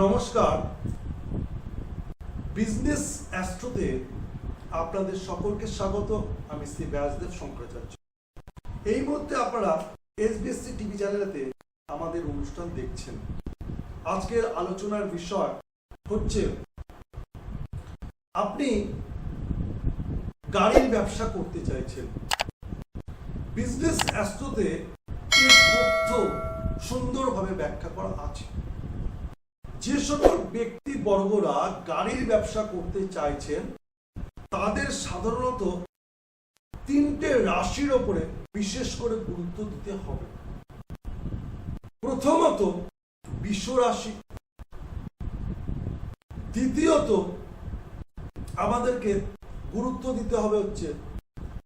নমস্কার। বিজনেস অ্যাস্ট্রোতে আপনাদের সকলকে স্বাগত। আমি শ্রী ব্যাসদেব শঙ্করাচার্য। এই মুহূর্তে আপনারা এসবিএসসি টিভি চ্যানেলেতে আমাদের অনুষ্ঠান দেখছেন। আজকের আলোচনার বিষয় হচ্ছে, আপনি গাড়ির ব্যবসা করতে চাইছেন। বিজনেস অ্যাস্ট্রোতে তথ্য সুন্দরভাবে ব্যাখ্যা করা আছে? যে সকল ব্যক্তি বর্গরা গাড়ির ব্যবসা করতে চাইছেন, তাদের সাধারণত তিনটে রাশির ওপরে বিশেষ করে গুরুত্ব দিতে হবে। প্রথমত বিশ্ব রাশি। দ্বিতীয়ত আমাদেরকে গুরুত্ব দিতে হবে হচ্ছে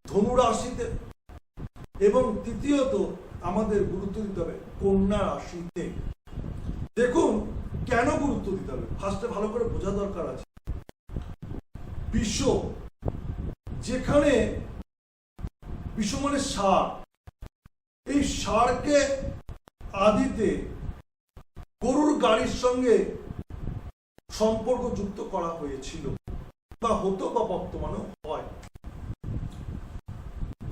ধনু রাশিতে এবং তৃতীয়ত আমাদের গুরুত্ব দিতে হবে কন্যা রাশিতে। দেখুন কেন গুরুত্ব দিতে হবে? ফার্স্টে ভালো করে বোঝা দরকার আছে। বিশ্ব, যেখানে বিশ্ব মানে সার, এই সারকে আদিতে গরুর গাড়ির সঙ্গে সম্পর্ক যুক্ত করা হয়েছিল বা হতো বা বর্তমানেও হয়।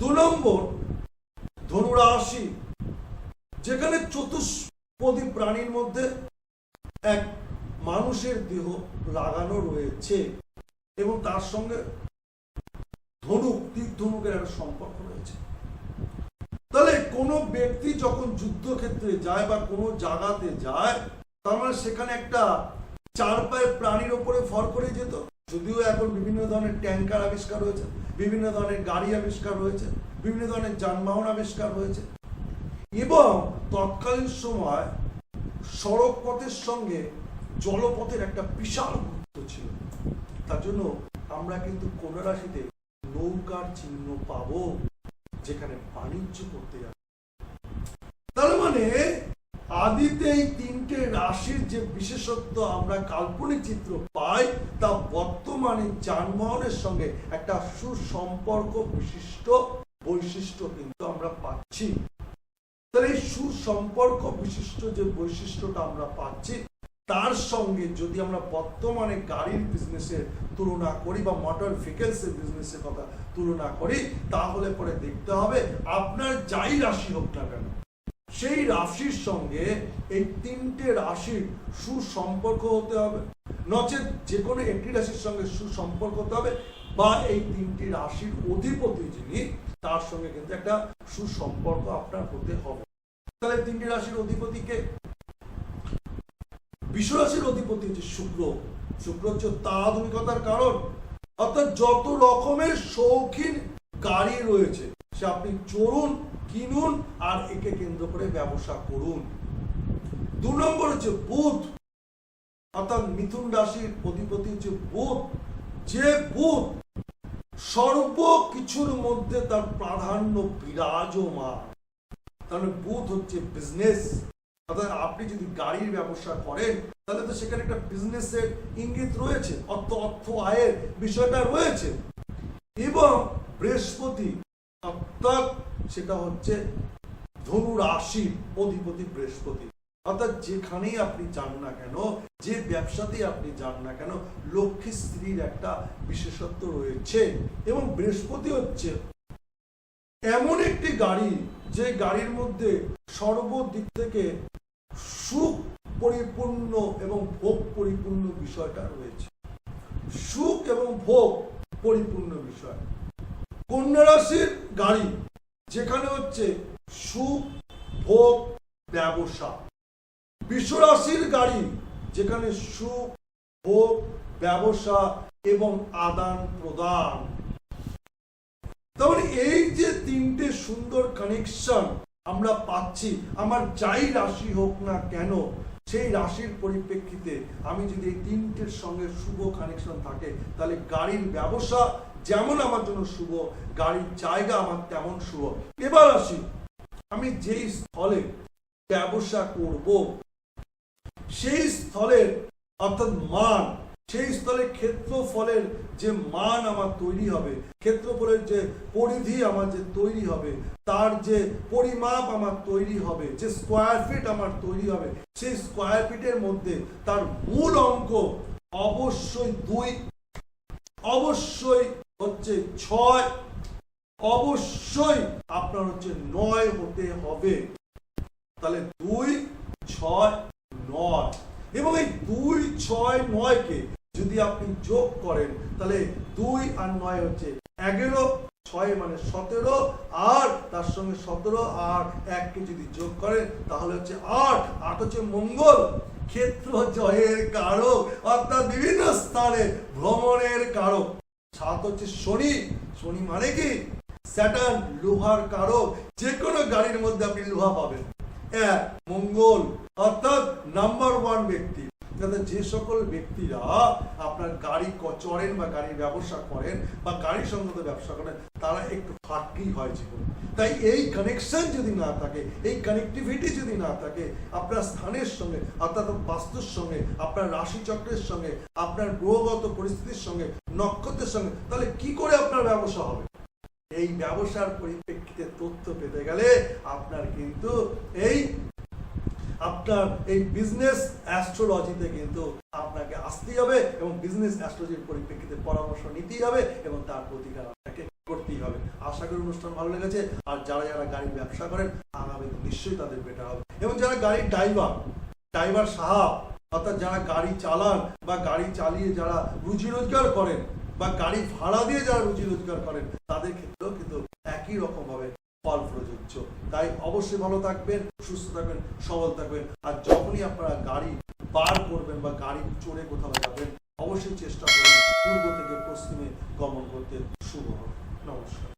দু নম্বর, ধনুরাশি, যেখানে চতুষ্পদী প্রাণীর মধ্যে এক মানুষের দেহ লাগানো রয়েছে এবং তার সঙ্গে ধনুক, তীর ধনুকের একটা সম্পর্ক রয়েছে। তাহলে কোনো ব্যক্তি যখন যুদ্ধক্ষেত্রে যায় বা কোনো জায়গাতে যায়, তার মানে সেখানে একটা চার পায়ের প্রাণীর ওপরে ভর করে যেত? যদিও এখন বিভিন্ন ধরনের ট্যাঙ্কার আবিষ্কার হয়েছে, বিভিন্ন ধরনের গাড়ি আবিষ্কার হয়েছে, বিভিন্ন ধরনের যানবাহন আবিষ্কার হয়েছে। এবং তৎকালীন সময় সড়ক পথের সঙ্গে জলপথের একটা বিশাল গুরুত্ব ছিল। তার জন্য আমরা কিন্তু কোন রাশিতে নৌকার চিহ্ন পাবো, যেখানে বাণিজ্য করতে যাবে। তার মানে আদিতে এই তিনটে রাশির যে বিশেষত্ব আমরা কাল্পনিক চিত্র পাই, তা বর্তমানে যানবাহনের সঙ্গে একটা সুসম্পর্ক বিশিষ্ট বৈশিষ্ট্য কিন্তু আমরা পাচ্ছি। তাহলে এই সুসম্পর্ক বিশিষ্ট যে বৈশিষ্ট্যটা আমরা পাচ্ছি, তার সঙ্গে যদি আমরা বর্তমানে গাড়ির বিজনেসের তুলনা করি বা মোটর ভেহিকেলসের বিজনেসের কথা তুলনা করি, তাহলে পরে দেখতে হবে আপনার যাই রাশি হোক না কেন, সেই রাশির সঙ্গে এই তিনটে রাশির সুসম্পর্ক হতে হবে। নচেত যে কোনো একটি রাশির সঙ্গে সুসম্পর্ক হতে হবে বা এই তিনটি রাশির অধিপতি যিনি, তার সঙ্গে কিন্তু একটা সুসম্পর্ক আপনার হতে হবে। তাহলে তিনটি রাশির অধিপতিকে বিশ্বরাশির অধিপতি হচ্ছে শুক্র। শুক্র হচ্ছে তাধুনিকতার কারণ। অর্থাৎ যত রকমের শৌখিন গাড়ি রয়েছে, সে আপনি চড়ুন, কিনুন আর একে কেন্দ্র করে ব্যবসা করুন। দু নম্বর হচ্ছে বুধ। অর্থাৎ মিথুন রাশির অধিপতি হচ্ছে বুধ। যে বুধ সর্ব কিছুর মধ্যে তার প্রাধান্য বিরাজমান। তাহলে বুধ হচ্ছে বিজনেস অর্থাৎ আপনি যদি গাড়ির ব্যবসা করেন, তাহলে তো সেখানে একটা বিজনেসের ইঙ্গিত রয়েছে, অর্থ অর্থ, আয়ের বিষয়টা রয়েছে। এবং বৃহস্পতি অর্থাৎ সেটা হচ্ছে ধনু রাশির অধিপতি বৃহস্পতি। অর্থাৎ যেখানেই আপনি যান না কেন, যে ব্যবসাতেই আপনি যান না কেন, লক্ষ্মী স্ত্রীর একটা বিশেষত্ব রয়েছে। এবং বৃহস্পতি হচ্ছে এমন একটি গাড়ি যে গাড়ির মধ্যে সর্বদিক থেকে সুখ পরিপূর্ণ এবং ভোগ পরিপূর্ণ বিষয়টা রয়েছে। সুখ এবং ভোগ পরিপূর্ণ বিষয়। কন্যা রাশির গাড়ি, যেখানে হচ্ছে সুখ, ভোগ, ব্যবসা। বিশ্বরাশির গাড়ি, যেখানে সুখ, ভোগ, ব্যবসা এবং আদান প্রদান তাহলে এই যে তিনটে সুন্দর কানেকশন আমরা পাচ্ছি। আমার যাই রাশি হোক না কেন, সেই রাশির পরিপ্রেক্ষিতে আমি যদি এই তিনটের সঙ্গে শুভ কানেকশন থাকে, তাহলে গাড়ির ব্যবসা যেমন আমার জন্য শুভ, গাড়ির জায়গা আমার তেমন শুভ। এবার আসি, আমি যেই স্থলে ব্যবসা করব, সেই স্থলের অর্থাৎ মান সেই স্থলে ক্ষেত্রফলের যে মান আমার তৈরি হবে, ক্ষেত্রফলের যে পরিধি আমার যে তৈরি হবে, তার যে পরিমাপ আমার তৈরি হবে, যে স্কোয়ার ফিট আমার তৈরি হবে, সেই স্কোয়ার ফিটের মধ্যে তার মূল অঙ্ক অবশ্যই দুই, অবশ্যই হচ্ছে ছয়, অবশ্যই আপনার হচ্ছে নয় হতে হবে। তাহলে দুই, ছয়, নয়। এবং এই দুই ছয় নয়কে যদি আপনি যোগ করেন, তাহলে দুই আর নয় হচ্ছে এগারো, ছয় মানে সতেরো আর তার সঙ্গে সতেরো আর এককে যদি যোগ করেন, তাহলে হচ্ছে আট। আট হচ্ছে মঙ্গল, ক্ষেত্র জয়ের কারক, অর্থাৎ বিভিন্ন স্থানে ভ্রমণের কারক। সাত হচ্ছে শনি শনি মানে কি? স্যাটার্ন, লোহার কারক। যে কোনো গাড়ির মধ্যে আপনি লোহা পাবেন। এক মঙ্গল, অর্থাৎ নাম্বার ওয়ান ব্যক্তি। যে সকল ব্যক্তিরা আপনার গাড়ি চড়েন বা গাড়ির ব্যবসা করেন বা গাড়ি সংক্রান্ত ব্যবসা করেন, তারা একটু ফাঁকি হয় জীবনে। তাই এই কানেকশন যদি না থাকে, এই কানেক্টিভিটি যদি না থাকে, আপনার স্থানের সঙ্গে, অর্থাৎ বাস্তুর সঙ্গে, আপনার রাশি চক্রের সঙ্গে, আপনার গ্রহগত পরিস্থিতির সঙ্গে, নক্ষত্রের সঙ্গে, তাহলে কি করে আপনার ব্যবসা হবে? এই ব্যবসার পরিপ্রেক্ষিতে তথ্য পেতে গেলে আপনার কিন্তু এই, আপনার এই বিজনেস অ্যাস্ট্রোলজিতে কিন্তু আপনাকে আসতেই হবে এবং বিজনেস অ্যাস্ট্রোলজির পরিপ্রেক্ষিতে পরামর্শ নিতেই হবে এবং তার প্রতিকার আপনাকে করতেই হবে। আশা করি অনুষ্ঠান ভালো লেগেছে। আর যারা যারা গাড়ির ব্যবসা করেন, আগামী নিশ্চয়ই তাদের বেটার হবে। এবং যারা গাড়ির ড্রাইভার ড্রাইভার সাহাব, অর্থাৎ যারা গাড়ি চালান বা গাড়ি চালিয়ে যারা রুজি রোজগার করেন বা গাড়ি ভাড়া দিয়ে যারা রুজি রোজগার করেন, তাদের ক্ষেত্রেও কিন্তু একই রকম তাই অবশ্যই ভালো থাকবেন, সুস্থ থাকবেন, সবল থাকবেন। আর যখনই আপনারা গাড়ি পার করবেন বা গাড়ি চড়ে কোথাও যাবেন, অবশ্যই চেষ্টা করবেন পূর্ব থেকে পশ্চিমে গমন করতে শুভ হবে নমস্কার।